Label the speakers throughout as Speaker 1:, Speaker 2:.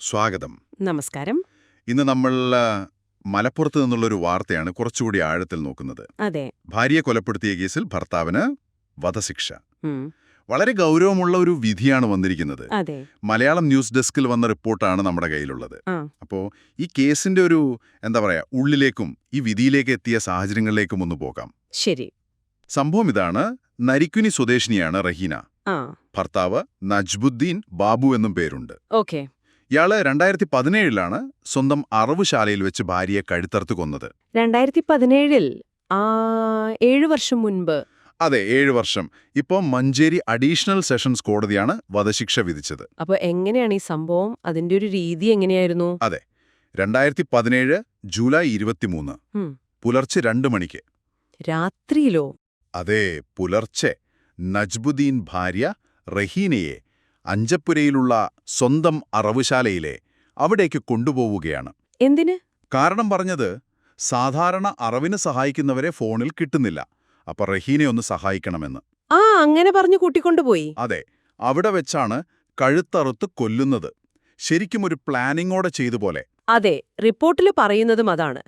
Speaker 1: സ്വാഗതം.
Speaker 2: നമസ്കാരം.
Speaker 1: ഇന്ന് നമ്മൾ മലപ്പുറത്ത് നിന്നുള്ള ഒരു വാർത്തയാണ് കുറച്ചുകൂടി ആഴത്തിൽ നോക്കുന്നത്.
Speaker 2: അതെ.
Speaker 1: ഭാര്യയെ കൊലപ്പെടുത്തിയ കേസിൽ ഭർത്താവിന് വധശിക്ഷ. വളരെ ഗൗരവമുള്ള ഒരു വിധിയാണ് വന്നിരിക്കുന്നത്. മലയാളം ന്യൂസ് ഡെസ്കിൽ വന്ന റിപ്പോർട്ടാണ് നമ്മുടെ കയ്യിലുള്ളത്.
Speaker 2: അപ്പോ
Speaker 1: അപ്പോൾ ഈ കേസിന്റെ ഒരു എന്താ പറയാ ഉള്ളിലേക്കും ഈ വിധിയിലേക്ക് എത്തിയ സാഹചര്യങ്ങളിലേക്കും ഒന്ന് പോകാം.
Speaker 2: ശരി.
Speaker 1: സംഭവം ഇതാണ്. നരിക്കുനി സ്വദേശിനിയാണ് റഹീന. ഭർത്താവ് നജ്ബുദ്ദീൻ ബാബു എന്നും പേരുണ്ട്.
Speaker 2: ഓക്കെ.
Speaker 1: ഇയാൾ രണ്ടായിരത്തി പതിനേഴിലാണ് സ്വന്തം അറവുശാലയിൽ വെച്ച് ഭാര്യയെ കഴുത്തർത്ത് കൊന്നത്.
Speaker 2: രണ്ടായിരത്തി പതിനേഴിൽ ഏഴു വർഷം മുൻപ്.
Speaker 1: അതെ ഏഴ് വർഷം. ഇപ്പോൾ മഞ്ചേരി അഡീഷണൽ സെഷൻസ് കോടതിയാണ് വധശിക്ഷ വിധിച്ചത്.
Speaker 2: അപ്പൊ എങ്ങനെയാണ് ഈ സംഭവം? അതിന്റെ ഒരു രീതി എങ്ങനെയായിരുന്നു?
Speaker 1: അതെ രണ്ടായിരത്തി പതിനേഴ് ജൂലൈ ഇരുപത്തിമൂന്ന്. പുലർച്ചെ രണ്ട് മണിക്ക്.
Speaker 2: രാത്രിയിലോ?
Speaker 1: അതെ പുലർച്ചെ. നജ്ബുദ്ദീൻ ഭാര്യ റഹീനയെ അഞ്ചപ്പുരയിലുള്ള സ്വന്തം അറവുശാലയിലെ അവിടേക്ക് കൊണ്ടുപോവുകയാണ്.
Speaker 2: എന്തിന്?
Speaker 1: കാരണം പറഞ്ഞത് സാധാരണ അറവിന് സഹായിക്കുന്നവരെ ഫോണിൽ കിട്ടുന്നില്ല. അപ്പൊ റഹീനെ ഒന്ന് സഹായിക്കണമെന്ന്.
Speaker 2: ആ അങ്ങനെ പറഞ്ഞു കൂട്ടിക്കൊണ്ടുപോയി.
Speaker 1: അതെ അവിടെ വെച്ചാണ് കഴുത്തറുത്ത് കൊല്ലുന്നത്. ശരിക്കും ഒരു പ്ലാനിങ്ങോടെ ചെയ്തു പോലെ.
Speaker 2: അതെ റിപ്പോർട്ടിൽ പറയുന്നതും അതാണ്.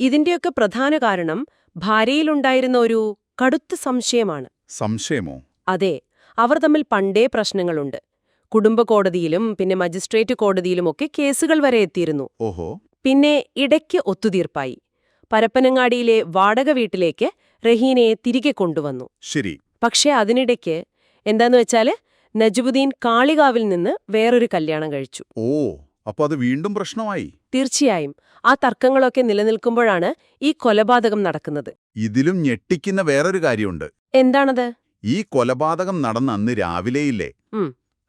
Speaker 2: ഇതിന്റെയൊക്കെ പ്രധാന കാരണം ഭാര്യയിലുണ്ടായിരുന്ന ഒരു കടുത്ത സംശയമാണ്.
Speaker 1: സംശയമോ?
Speaker 2: അതെ അവർ തമ്മിൽ പണ്ടേ പ്രശ്നങ്ങളുണ്ട്. കുടുംബ കോടതിയിലും പിന്നെ മജിസ്ട്രേറ്റ് കോടതിയിലുമൊക്കെ കേസുകൾ വരെ എത്തിയിരുന്നു.
Speaker 1: ഓഹോ.
Speaker 2: പിന്നെ ഇടയ്ക്ക് ഒത്തുതീർപ്പായി. പരപ്പനങ്ങാടിയിലെ വാടക വീട്ടിലേക്ക് റഹീനയെ തിരികെ കൊണ്ടുവന്നു.
Speaker 1: ശരി.
Speaker 2: പക്ഷേ അതിനിടയ്ക്ക് എന്താന്ന് വെച്ചാൽ നജുബുദ്ദീൻ കാളികാവിൽ നിന്ന് വേറൊരു കല്യാണം കഴിച്ചു.
Speaker 1: ഓ അപ്പൊ അത് വീണ്ടും പ്രശ്നമായി?
Speaker 2: തീർച്ചയായും. ആ തർക്കങ്ങളൊക്കെ നിലനിൽക്കുമ്പോഴാണ് ഈ കൊലപാതകം നടക്കുന്നത്.
Speaker 1: ഇതിലും ഞെട്ടിക്കുന്ന വേറൊരു കാര്യമുണ്ട്.
Speaker 2: എന്താണത്?
Speaker 1: ഈ കൊലപാതകം നടന്ന അന്ന് രാവിലെയില്ലേ.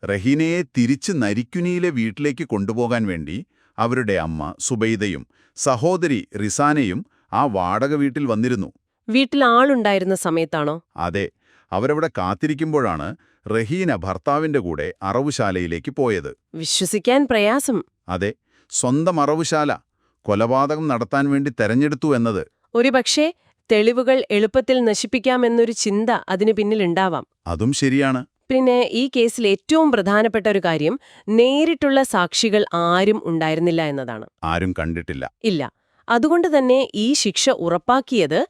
Speaker 1: റഹീനയെ തിരിച്ച് നരിക്കുനിയിലെ വീട്ടിലേക്ക് കൊണ്ടുപോകാൻ വേണ്ടി അവരുടെ അമ്മ സുബൈദയും സഹോദരി റിസാനയും ആ വാടക വീട്ടിൽ വന്നിരുന്നു.
Speaker 2: വീട്ടിൽ ആളുണ്ടായിരുന്ന സമയത്താണോ?
Speaker 1: അതെ. അവരവിടെ കാത്തിരിക്കുമ്പോഴാണ് റഹീന ഭർത്താവിന്റെ കൂടെ അറവുശാലയിലേക്ക് പോയത്.
Speaker 2: വിശ്വസിക്കാൻ പ്രയാസം.
Speaker 1: അതെ. സ്വന്തം അറവുശാല. കൊലപാതകം നടത്താൻ വേണ്ടി തെരഞ്ഞെടുത്തു എന്നത്.
Speaker 2: ഒരുപക്ഷേ തെളിവുകൾ എളുപ്പത്തിൽ നശിപ്പിക്കാമെന്നൊരു ചിന്ത അതിനു പിന്നിലുണ്ടാവാം
Speaker 1: അതും ശരിയാണ്.
Speaker 2: പിന്നെ ഈ കേസിൽ ഏറ്റവും പ്രധാനപ്പെട്ട ഒരു കാര്യം നേരിട്ടുള്ള സാക്ഷികൾ ആരും ഉണ്ടായിരുന്നില്ല എന്നതാണ്.
Speaker 1: ആരും കണ്ടിട്ടില്ല.
Speaker 2: ഇല്ല. അതുകൊണ്ട് തന്നെ ഈ ശിക്ഷ ഉറപ്പാക്കിയത്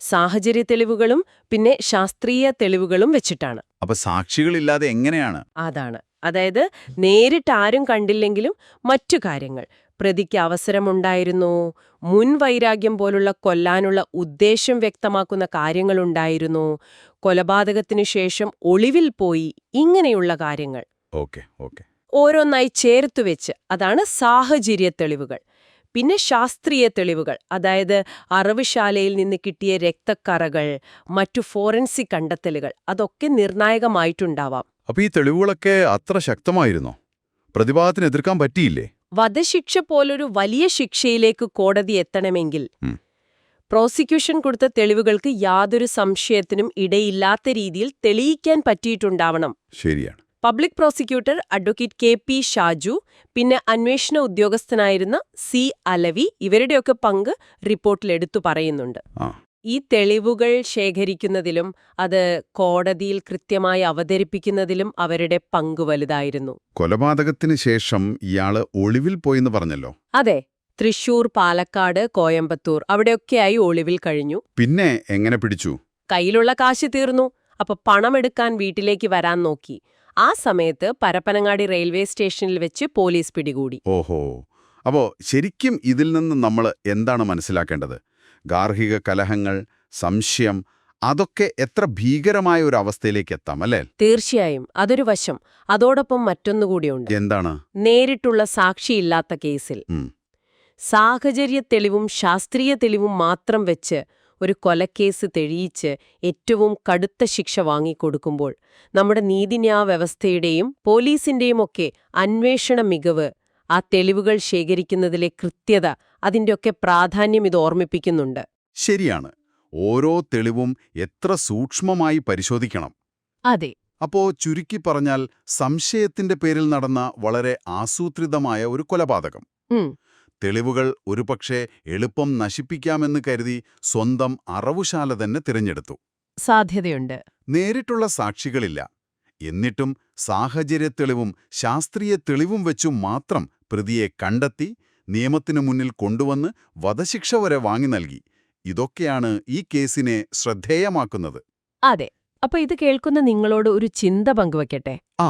Speaker 2: സാഹചര്യ തെളിവുകളും പിന്നെ ശാസ്ത്രീയ തെളിവുകളും വെച്ചിട്ടാണ്.
Speaker 1: അപ്പൊ സാക്ഷികളില്ലാതെ എങ്ങനെയാണ്?
Speaker 2: അതാണ്. അതായത് നേരിട്ട് ആരും കണ്ടില്ലെങ്കിലും മറ്റു കാര്യങ്ങൾ. പ്രതിക്ക് അവസരമുണ്ടായിരുന്നു. മുൻവൈരാഗ്യം പോലുള്ള കൊല്ലാനുള്ള ഉദ്ദേശം വ്യക്തമാക്കുന്ന കാര്യങ്ങളുണ്ടായിരുന്നു. കൊലപാതകത്തിനു ശേഷം ഒളിവിൽ പോയി ഇങ്ങനെയുള്ള കാര്യങ്ങൾ.
Speaker 1: ഓരോന്നായി ചേർത്തു
Speaker 2: വെച്ച് ചേർത്തുവെച്ച് അതാണ് സാഹചര്യ തെളിവുകൾ. പിന്നെ ശാസ്ത്രീയ തെളിവുകൾ അതായത് അറവുശാലയിൽ നിന്ന് കിട്ടിയ രക്തക്കറകൾ മറ്റു ഫോറൻസിക് കണ്ടെത്തലുകൾ അതൊക്കെ നിർണായകമായിട്ടുണ്ടാവാം.
Speaker 1: അപ്പൊ ഈ തെളിവുകളൊക്കെ അത്ര ശക്തമായിരുന്നോ? പ്രതിഭാഗത്തിന് എതിർക്കാൻ പറ്റിയില്ലേ?
Speaker 2: വധശിക്ഷ പോലൊരു വലിയ ശിക്ഷയിലേക്ക് കോടതി എത്തണമെങ്കിൽ പ്രോസിക്യൂഷൻ കൊടുത്ത തെളിവുകൾക്ക് യാതൊരു സംശയത്തിനും ഇടയില്ലാത്ത രീതിയിൽ തെളിയിക്കാൻ പറ്റിയിട്ടുണ്ടാവണം.
Speaker 1: ശരിയാണ്.
Speaker 2: Public prosecutor advocate K P Shaju പിന്നെ അന്വേഷണ ഉദ്യോഗസ്ഥനായിരുന്ന സി അലവി ഇവരുടെയൊക്കെ പങ്ക് റിപ്പോർട്ടിൽ എടുത്തു പറയുന്നുണ്ട്. ഈ തെളിവുകൾ ശേഖരിക്കുന്നതിലും അത് കോടതിയിൽ കൃത്യമായി അവതരിപ്പിക്കുന്നതിലും അവരുടെ പങ്ക് വലുതായിരുന്നു.
Speaker 1: കൊലപാതകത്തിന് ശേഷം ഇയാൾ ഒളിവിൽ പോയെന്ന് പറഞ്ഞല്ലോ?
Speaker 2: അതെ. തൃശൂർ പാലക്കാട് കോയമ്പത്തൂർ അവിടെയൊക്കെയായി ഒളിവിൽ കഴിഞ്ഞു.
Speaker 1: പിന്നെ എങ്ങനെ പിടിച്ചു?
Speaker 2: കയ്യിലുള്ള കാശ് തീർന്നു. അപ്പൊ പണമെടുക്കാൻ വീട്ടിലേക്ക് വരാൻ നോക്കി. ആ സമയത്ത് പരപ്പനങ്ങാടി റെയിൽവേ സ്റ്റേഷനിൽ വെച്ച് പോലീസ് പിടികൂടി.
Speaker 1: ഓഹോ. അപ്പോ ശരിക്കും ഇതിൽ നിന്ന് നമ്മൾ എന്താണ് മനസ്സിലാക്കേണ്ടത്? ഗാർഹിക കലഹങ്ങൾ സംശയം അതൊക്കെ എത്ര ഭീകരമായ ഒരു അവസ്ഥയിലേക്ക് എത്താം അല്ലേ?
Speaker 2: തീർച്ചയായും. അതൊരു വശം. അതോടൊപ്പം മറ്റൊന്നുകൂടിയുണ്ട്
Speaker 1: എന്താണ്?
Speaker 2: നേരിട്ടുള്ള സാക്ഷിയില്ലാത്ത കേസിൽ. സാഹചര്യ തെളിവും ശാസ്ത്രീയ തെളിവും മാത്രം വെച്ച് ഒരു കൊലക്കേസ് തെളിയിച്ച് ഏറ്റവും കടുത്ത ശിക്ഷ വാങ്ങിക്കൊടുക്കുമ്പോൾ നമ്മുടെ നീതിന്യായ വ്യവസ്ഥയുടെയും പോലീസിന്റെയുമൊക്കെ അന്വേഷണ മികവ് ആ തെളിവുകൾ ശേഖരിക്കുന്നതിലെ കൃത്യത അതിന്റെയൊക്കെ പ്രാധാന്യം ഇത് ഓർമ്മിപ്പിക്കുന്നുണ്ട്.
Speaker 1: ശരിയാണ്. ഓരോ തെളിവും എത്ര സൂക്ഷ്മമായി പരിശോധിക്കണം.
Speaker 2: അതെ.
Speaker 1: അപ്പോ ചുരുക്കി പറഞ്ഞാൽ സംശയത്തിന്റെ പേരിൽ നടന്ന വളരെ ആസൂത്രിതമായ ഒരു കൊലപാതകം. തെളിവുകൾ ഒരുപക്ഷെ എളുപ്പം നശിപ്പിക്കാമെന്ന് കരുതി സ്വന്തം അറവുശാല തന്നെ തിരഞ്ഞെടുത്തു.
Speaker 2: സാധ്യതയുണ്ട്.
Speaker 1: നേരിട്ടുള്ള സാക്ഷികളില്ല. എന്നിട്ടും സാഹചര്യ തെളിവും ശാസ്ത്രീയ തെളിവും വെച്ചും മാത്രം പ്രതിയെ കണ്ടെത്തി നിയമത്തിനു മുന്നിൽ കൊണ്ടുവന്ന് വധശിക്ഷ വരെ വാങ്ങി നൽകി. ഇതൊക്കെയാണ് ഈ കേസിനെ ശ്രദ്ധേയമാക്കുന്നത്.
Speaker 2: അതെ. അപ്പൊ ഇത് കേൾക്കുന്ന നിങ്ങളോട് ഒരു ചിന്ത പങ്കുവെക്കട്ടെ?
Speaker 1: ആ.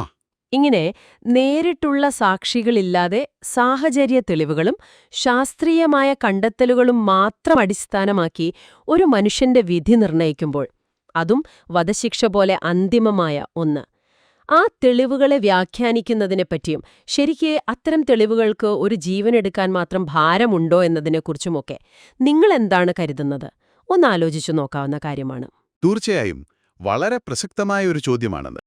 Speaker 2: ഇങ്ങനെ നേരിട്ടുള്ള സാക്ഷികളില്ലാതെ സാഹചര്യ തെളിവുകളും ശാസ്ത്രീയമായ കണ്ടെത്തലുകളും മാത്രം അടിസ്ഥാനമാക്കി ഒരു മനുഷ്യന്റെ വിധി നിർണയിക്കുമ്പോൾ അതും വധശിക്ഷ പോലെ അന്തിമമായ ഒന്ന്. ആ തെളിവുകളെ വ്യാഖ്യാനിക്കുന്നതിനെപ്പറ്റിയും ശരിക്ക് അത്തരം തെളിവുകൾക്ക് ഒരു ജീവനെടുക്കാൻ മാത്രം ഭാരമുണ്ടോ എന്നതിനെക്കുറിച്ചുമൊക്കെ നിങ്ങൾ എന്താണ് കരുതുന്നത് ഒന്നാലോചിച്ചു നോക്കാവുന്ന കാര്യമാണ്.
Speaker 1: തീർച്ചയായും. വളരെ പ്രസക്തമായ ഒരു ചോദ്യമാണത്.